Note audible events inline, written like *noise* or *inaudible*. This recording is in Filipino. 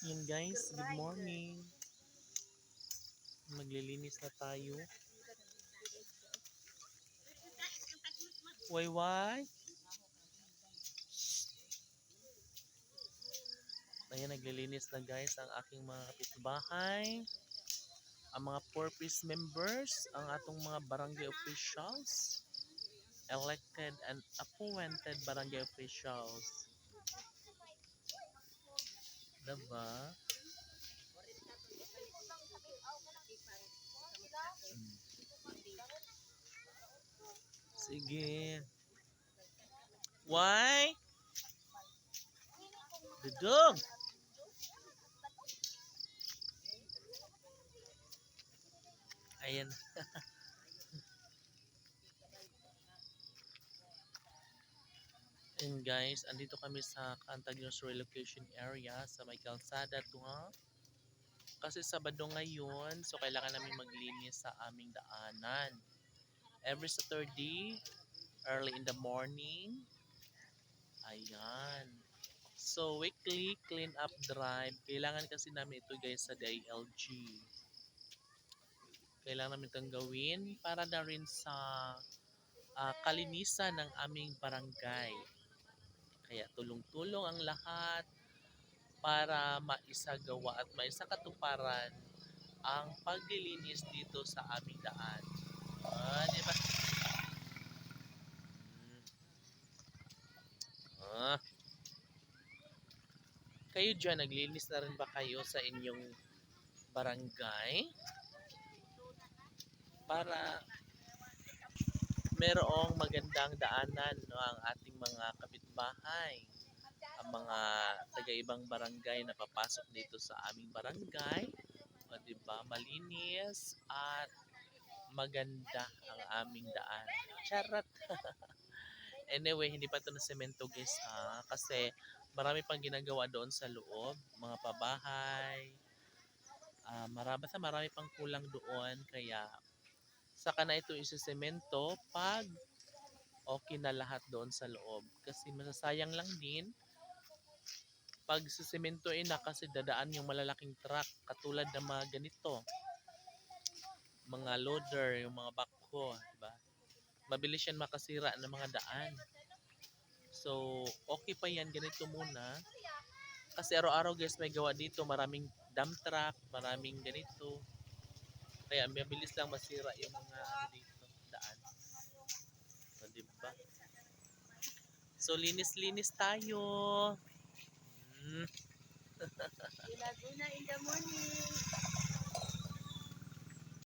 Yun guys, good morning. Maglilinis na tayo. Why why? Ayan, naglilinis na guys ang aking mga kapitbahay. Ang mga purpose members, ang atong mga barangay officials, elected and appointed barangay officials. Diba? Hmm. Sige. Why? Dudong! Ayan. *laughs* And guys, andito kami sa Cantaginos relocation area sa may kalsada to ha. Kasi Sabado ngayon, so kailangan namin maglinis sa aming daanan. Every Saturday, early in the morning. Ayan. So, weekly clean up drive. Kailangan kasi namin ito guys sa DILG. Kailangan namin itong gawin para na rin sa ah, kalinisan ng aming barangay. Kaya tulong-tulong ang lahat para maisagawa at maisakatuparan ang paglilinis dito sa aming daan. Ah, di ba? Ah. Kayo dyan, naglinis na rin ba kayo sa inyong barangay? Para merong magandang daanan no, ang ating mga kapitbahay ang mga taga-ibang barangay na papasok dito sa aming barangay o di ba? Malinis at maganda ang aming daan. Charot! *laughs* Anyway hindi pa ito na semento guys ha? Kasi marami pang ginagawa doon sa loob mga pabahay. Ah marami, marami pang kulang doon kaya saka na ito isisemento pag okay na lahat doon sa loob. Kasi masasayang lang din pag sisementoin na kasi dadaan yung malalaking truck katulad ng mga ganito. Mga loader, yung mga backhoe, diba? Mabilis yan makasira ng mga daan. So, okay pa yan, ganito muna. Kasi araw-araw guys may gawa dito, maraming dump truck, maraming ganito. Kaya mabilis lang masira yung mga ano dito, daan. So, di ba? So, linis-linis tayo. Hmm. Laguna in the morning.